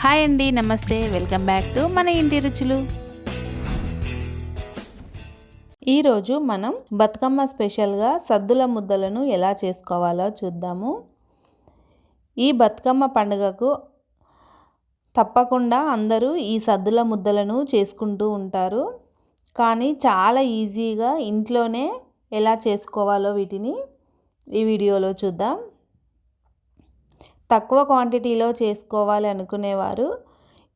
Hi అండి నమస్తే. Welcome back to మన ఇంటి రుచులు. ఈరోజు మనం బతుకమ్మ స్పెషల్గా సద్దుల ముద్దలను ఎలా చేసుకోవాలో చూద్దాము. ఈ బతుకమ్మ పండుగకు తప్పకుండా అందరూ ఈ సద్దుల ముద్దలను చేసుకుంటూ ఉంటారు. కానీ చాలా ఈజీగా ఇంట్లోనే ఎలా చేసుకోవాలో వీటిని ఈ వీడియోలో చూద్దాం. తక్కువ క్వాంటిటీలో చేసుకోవాలి అనుకునేవారు.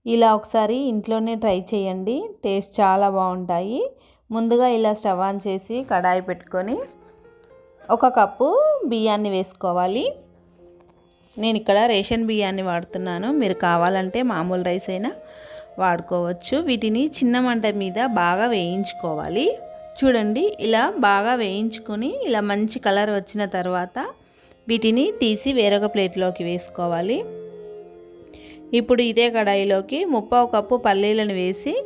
ఇలా ఒకసారి ఇంట్లోనే ట్రై చేయండి. టేస్ట్ చాలా బాగుంటాయి. ముందుగా ఇలా స్టవ్ ఆన్ చేసి కడాయి పెట్టుకొని ఒక కప్పు బియ్యాన్ని వేసుకోవాలి. నేను ఇక్కడ రేషన్ బియ్యాన్ని వాడుతున్నాను. మీరు కావాలంటే మామూలు రైస్ అయినా వాడుకోవచ్చు. వీటిని చిన్న మంట మీద బాగా వేయించుకోవాలి. చూడండి ఇలా బాగా వేయించుకొని ఇలా మంచి కలర్ వచ్చిన తర్వాత వీటిని తీసి వేరొక ప్లేట్లోకి వేసుకోవాలి. ఇప్పుడు ఇదే కడాయిలోకి ముప్పావు కప్పు పల్లీలను వేసి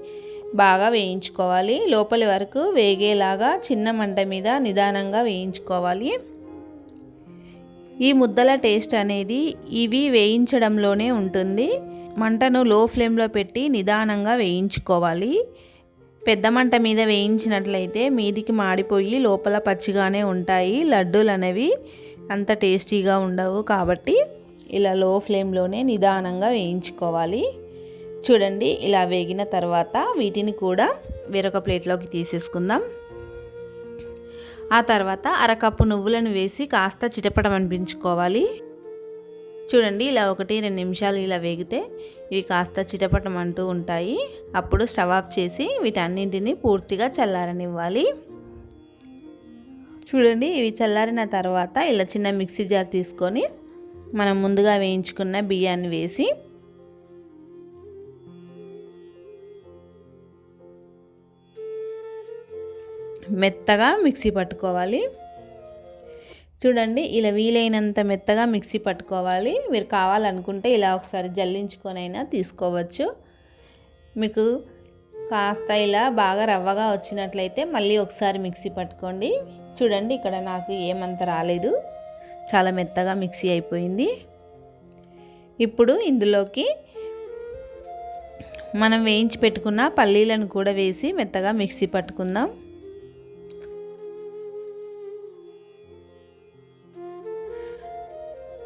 బాగా వేయించుకోవాలి. లోపలి వరకు వేగేలాగా చిన్న మంట మీద నిదానంగా వేయించుకోవాలి. ఈ ముద్దల టేస్ట్ అనేది ఇవి వేయించడంలోనే ఉంటుంది. మంటను లో ఫ్లేమ్లో పెట్టి నిదానంగా వేయించుకోవాలి. పెద్ద మంట మీద వేయించినట్లయితే మీదికి మాడిపోయి లోపల పచ్చిగానే ఉంటాయి. లడ్డూలు అనేవి అంత టేస్టీగా ఉండవు కాబట్టి ఇలా లో ఫ్లేమ్లోనే నిదానంగా వేయించుకోవాలి. చూడండి ఇలా వేగిన తర్వాత వీటిని కూడా వేరొక ప్లేట్లోకి తీసేసుకుందాం. ఆ తర్వాత అరకప్పు నువ్వులను వేసి కాస్త చిటపటం అనిపించుకోవాలి. చూడండి ఇలా ఒకటి రెండు నిమిషాలు ఇలా వేగితే ఇవి కాస్త చిటపటం అంటూ ఉంటాయి. అప్పుడు స్టవ్ ఆఫ్ చేసి వీటన్నింటినీ పూర్తిగా చల్లారనివ్వాలి. చూడండి ఇవి చల్లారిన తర్వాత ఇలా చిన్న మిక్సీ జార్ తీసుకొని మనం ముందుగా వేయించుకున్న బియ్యాన్ని వేసి మెత్తగా మిక్సీ పట్టుకోవాలి. చూడండి ఇలా వీలైనంత మెత్తగా మిక్సీ పట్టుకోవాలి. మీరు కావాలనుకుంటే ఇలా ఒకసారి జల్లించుకొనైనా తీసుకోవచ్చు. మీకు కాస్త ఇలా బాగా రవ్వగా వచ్చినట్లయితే మళ్ళీ ఒకసారి మిక్సీ పట్టుకోండి. చూడండి ఇక్కడ నాకు ఏమంత రాలేదు. చాలా మెత్తగా మిక్సీ అయిపోయింది. ఇప్పుడు ఇందులోకి మనం వేయించి పెట్టుకున్న పల్లీలను కూడా వేసి మెత్తగా మిక్సీ పట్టుకుందాం.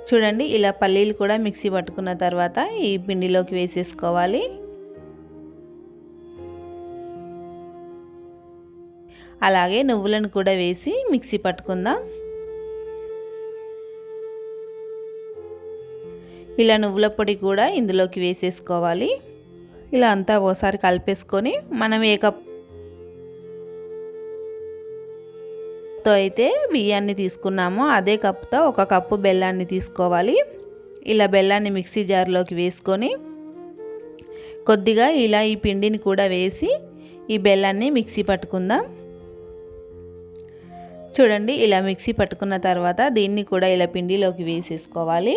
చూడండి ఇలా పల్లీలు కూడా మిక్సీ పట్టుకున్న తర్వాత ఈ పిండిలోకి వేసేసుకోవాలి. అలాగే నువ్వులను కూడా వేసి మిక్సీ పట్టుకుందాం. ఇలా నువ్వుల పొడి కూడా ఇందులోకి వేసేసుకోవాలి. ఇలా అంతా ఓసారి కలిపేసుకొని మనం ఏ కప్ కప్తో అయితే బియ్యాన్ని తీసుకున్నామో. అదే కప్తో ఒక కప్పు బెల్లాన్ని తీసుకోవాలి. ఇలా బెల్లాన్ని మిక్సీ జార్లోకి వేసుకొని కొద్దిగా ఇలా ఈ పిండిని కూడా వేసి ఈ బెల్లాన్ని మిక్సీ పట్టుకుందాం. చూడండి ఇలా మిక్సీ పట్టుకున్న తర్వాత దీన్ని కూడా ఇలా పిండిలోకి వేసేసుకోవాలి.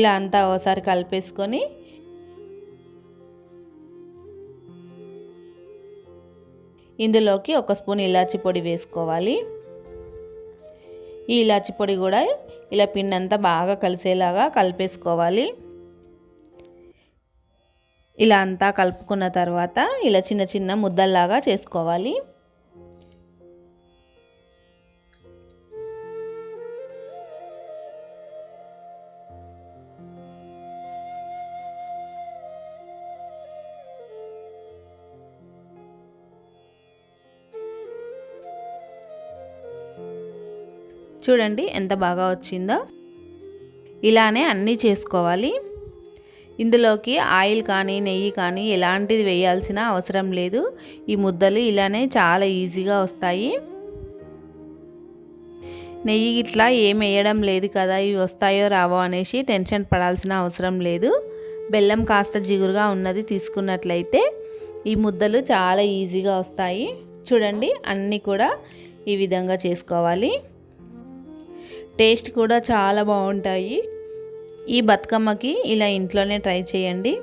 ఇలా అంతా ఒకసారి కలిపేసుకొని ఇందులోకి ఒక స్పూన్ ఇలాచి పొడి వేసుకోవాలి. ఈ ఇలాచి పొడి కూడా ఇలా పిండి అంతా బాగా కలిసేలాగా కలిపేసుకోవాలి. ఇలా అంతా కలుపుకున్న తర్వాత ఇలా చిన్న చిన్న ముద్దల్లాగా చేసుకోవాలి. చూడండి ఎంత బాగా వచ్చిందో. ఇలానే అన్నీ చేసుకోవాలి. ఇందులోకి ఆయిల్ కానీ నెయ్యి కానీ ఎలాంటిది వేయాల్సిన అవసరం లేదు. ఈ ముద్దలు ఇలానే చాలా ఈజీగా వస్తాయి. నెయ్యి ఇట్లా ఏం వేయడం లేదు కదా ఇవి వస్తాయో రావో అనేసి టెన్షన్ పడాల్సిన అవసరం లేదు. బెల్లం కాస్త జిగురుగా ఉన్నది తీసుకున్నట్లయితే ఈ ముద్దలు చాలా ఈజీగా వస్తాయి. చూడండి అన్నీ కూడా ఈ విధంగా చేసుకోవాలి. టేస్ట్ కూడా చాలా బాగుంటాయి. ఈ బతుకమ్మకి ఇలా ఇంట్లోనే ట్రై చేయండి.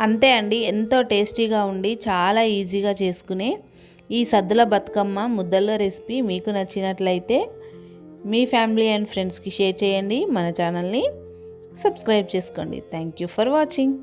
అంతే అండి ఎంతో టేస్టీగా ఉండి చాలా ఈజీగా చేసుకునే ఈ సద్దుల బతుకమ్మ ముద్దల రెసిపీ మీకు నచ్చినట్లయితే మీ ఫ్యామిలీ అండ్ ఫ్రెండ్స్కి షేర్ చేయండి. మన ఛానల్ని సబ్స్క్రైబ్ చేసుకోండి. Thank you for watching.